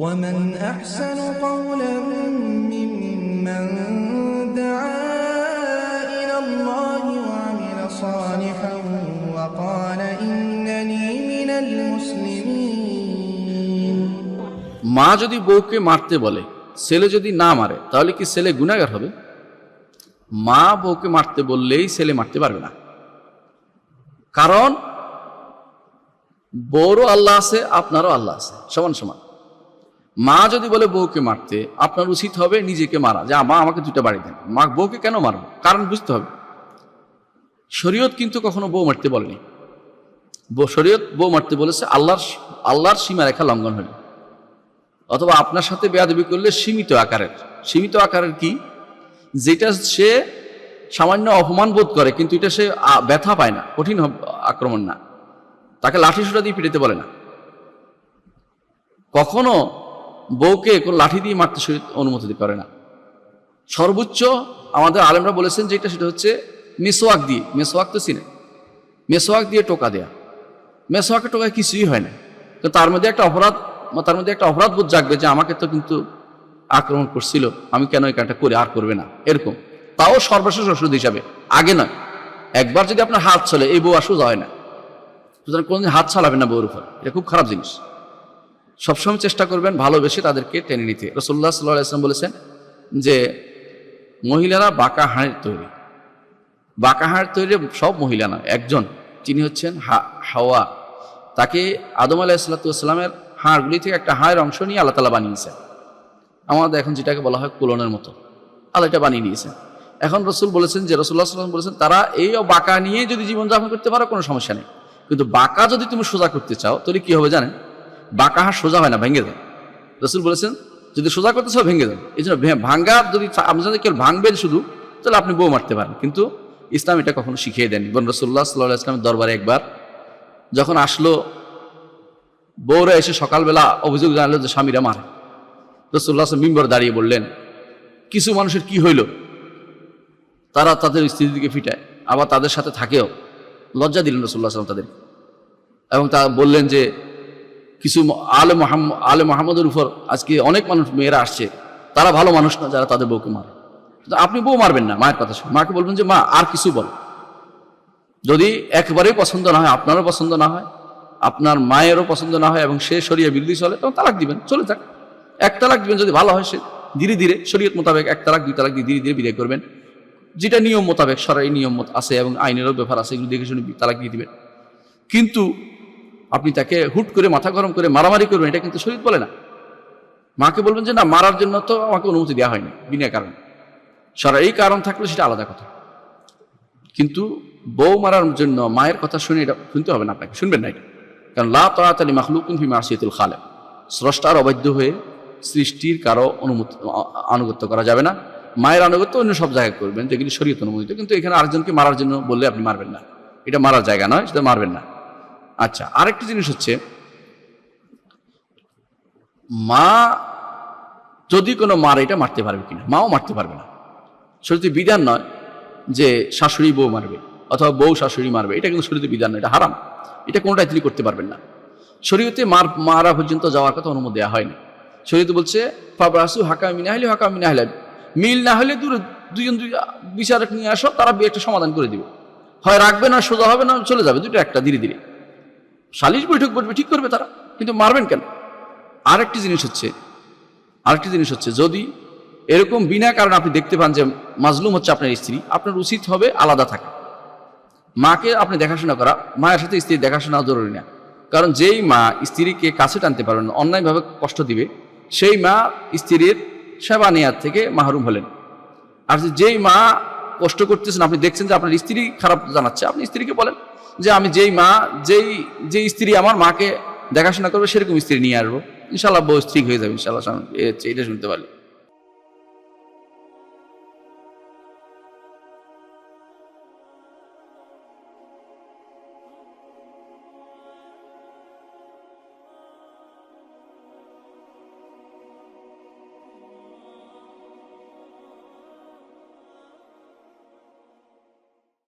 ومن أحسن قولا ممن دعا إلى الله وعمل صالحا وقال إنني من المسلمين মা যদি বউকে মারতে বলে ছেলে যদি না মারে তাহলে কি ছেলে গুণাগার হবে মা বউকে মারতে বললেই ছেলে মারতে পারবে না কারণ বউরও আল্লাহ আছে আপনারও আল্লাহ আছে সমান সমান মা যদি বলে বউকে মারতে, আপনার উচিত হবে নিজেকে মারা। যে, মা, আমাকে দুটো বাড়ি দেন। মা, বউকে কেন মারবো? কারণ বুঝতে হবে, শরীয়ত কিন্তু কখনো বউ মারতে বলেনি। শরীয়ত বউ মারতে বলেছে, আল্লাহর আল্লাহর সীমারেখা লঙ্ঘন হলে। অথবা আপনার সাথে বেয়াদবি করলে সীমিত আকারের। সীমিত আকারের কি? যেটা সে সামান্য অপমান বোধ করে, কিন্তু এটা সে ব্যথা পায় না, কঠিন আক্রমণ না। তাকে লাঠি সুটা দিয়ে পিটাতে বলে না। কখনো বউকে কোন লাঠি দিয়ে মারতে শরীর অনুমতি দিতে পারে না। সর্বোচ্চ আমাদের আলেমরা বলেছেন যেটা সেটা হচ্ছে মেসোয়াক দিয়ে। মেসোয়াক তো চিনে মেসোয়াক দিয়ে টোকা দেয়া। মেসোয়াকে টোকায় কিছুই হয় না। তো তার মধ্যে একটা অপরাধ, তার মধ্যে একটা অপরাধ বোধ জাগবে যে আমাকে তো কিন্তু আক্রমণ করছিল, আমি কেন এই কাজটা করে আর করবে না? এরকম। তাও সর্বশেষ ওষুধ হিসাবে। আগে নয়। একবার যদি আপনার হাত চলে এই বউ আর সোজা হয় না। সুতরাং কোনোদিন হাত চালাবেন না বউর উপর। এটা খুব খারাপ জিনিস। সবসময় চেষ্টা করবেন ভালোবেসে তাদেরকে টেনে নিতে। রসল্লাহ সাল্লাহ ইসলাম বলেছেন যে, মহিলারা বাঁকা হাড়ের তৈরি। বাঁকা হাড় তৈরি সব মহিলা নয়, একজন। যিনি হচ্ছেন হাওয়া। তাকে আদম আলাহ আলাহিসাল্লামের হাড়গুলি থেকে একটা হাড়ের অংশ নিয়ে আল্লাহ তালা বানিয়েছেন। আমাদের এখন যেটাকে বলা হয় কুলনের মতো। আল্লাহ এটা বানিয়ে নিয়েছেন। এখন রসুল বলেছেন যে রসুল্লাহ সাল্লাম বলেছেন, তারা এই বাঁকা নিয়ে যদি জীবনযাপন করতে পারো, কোনো সমস্যা নেই। কিন্তু বাঁকা যদি তুমি সোজা করতে চাও, তাহলে কি হবে জানেন? বাঁকা হাড় সোজা হয় না, ভেঙে যায়। রসুল বলেছেন, যদি সোজা করতে চাও, ভেঙে যাবে। এই জন্য ভাঙ্গা যদি আপনি যদি কেউ ভাঙবেন শুধু, তাহলে আপনি বউ মারতে পারেন। কিন্তু ইসলাম এটা কখনো শিখিয়ে দেননি। বন রসুল্লাহ সাল্লাহ ইসলামের দরবারে একবার যখন আসলো, বউরা এসে সকালবেলা অভিযোগ জানালো যে স্বামীরা মারে। রসুল্লাহ মিম্বর দাঁড়িয়ে বললেন, কিছু মানুষের কি হইল? তারা তাদের স্ত্রীর দিকে ফিটায়, আবার তাদের সাথে থাকেও। লজ্জা দিলেন রসুল্লাহ সাল্লাম তাদের এবং তা বললেন যে কিছু আলে মোহাম্মদ আলে মোহাম্মদের উপর আজকে অনেক মানুষ মেয়েরা আসছে। তারা ভালো মানুষ না, যারা তাদের বউকে মারে। আপনি বউ মারবেন না, মায়ের কথা শুনে মাকে বলবেন যে, মা, আর কিছু বল। যদি একবারেই পছন্দ না হয়, আপনারও পছন্দ না হয়, আপনার মায়েরও পছন্দ না হয় এবং সে সরিয়ে বিরোধী চলে, তখন তালাক দিবেন, চলে যাক। এক তালাক দিবেন যদি ভালো হয় সে, ধীরে ধীরে শরীয়ত মোতাবেক এক তালাক, দুই তালাক দিয়ে ধীরে ধীরে বিদায় করবেন। যেটা নিয়ম মোতাবেক, সরাই নিয়ম আছে এবং আইনেরও ব্যাপার আছে, এগুলো দেখে শুনে তালাক দিয়ে দিবেন। কিন্তু আপনি তাকে হুট করে মাথা গরম করে মারামারি করবেন, এটা কিন্তু শরীর বলে না। মাকে বলবেন যে, না, মারার জন্য তো আমাকে অনুমতি দেওয়া হয়নি, বিনা কারণে। সারা এই কারণ থাকলে সেটা আলাদা কথা। কিন্তু বউ মারার জন্য মায়ের কথা শুনে এটা শুনতে হবে না আপনাকে, শুনবেন না এটা। কারণ, লা তাড়াতাড়ি মাখলুকুন ফি মাসিয়াতুল খালে স্রষ্টার অবাধ্য হয়ে সৃষ্টির কারও অনুমতি আনুগত্য করা যাবে না। মায়ের আনুগত্য অন্য সব জায়গায় করবেন, যেগুলি শরীয়ত অনুমোদিত। কিন্তু এখানে আরেকজনকে মারার জন্য বললে আপনি মারবেন না। এটা মারার জায়গা নয়, সেটা মারবেন না। আচ্ছা আরেকটি জিনিস হচ্ছে, মা যদি কোনো মার এটা মারতে পারবে কিনা, মাও মারতে পারবে না। শরীরে বিধান নয় যে শাশুড়ি বউ মারবে অথবা বউ শাশুড়ি মারবে, এটা কিন্তু শরীরে বিধান নয়, এটা হারাম। এটা কোনোটাই তিনি করতে পারবেন না। শরীয়তে মার, মারা পর্যন্ত যাওয়ার কথা অনুমতি দেওয়া হয়নি। শরীয়তে বলছে, ফাবরাসু হাকা মিনা হলে হাকা মিনা হলে মিল না হলে দূরে দুজন দুই বিচারক নিয়ে আসো, তারা একটা সমাধান করে দিবে। হয় রাখবে না, সোজা হবে না, চলে যাবে, দুটো একটা, ধীরে ধীরে। সালিশ বৈঠক বসবে, ঠিক করবে তারা, কিন্তু মারবেন কেন? আরেকটি জিনিস হচ্ছে, আরেকটি জিনিস হচ্ছে, যদি এরকম বিনা কারণে আপনি দেখতে পান যে মাজলুম হচ্ছে আপনার স্ত্রী, আপনার উচিত হবে আলাদা থাকা। মাকে আপনি দেখাশোনা করা, মায়ের সাথে স্ত্রী দেখাশোনা জরুরি না। কারণ যেই মা স্ত্রীকে কাছে টানতে পারবেন অন্যায়ভাবে কষ্ট দিবে, সেই মা স্ত্রীর সেবা নেয়ার থেকে মাহরুম হলেন। আর যেই মা কষ্ট করতেছেন, আপনি দেখছেন যে আপনার স্ত্রী খারাপ জানাচ্ছে। আপনি স্ত্রীকে বলেন যে, আমি যেই মা, যেই যে স্ত্রী আমার মাকে দেখাশোনা করবে, সেরকম স্ত্রী নিয়ে আসব। ইনশাল্লাহ বউ স্ত্রী হয়ে যাবে, ইনশাল্লাহ এটা শুনতে পারলে।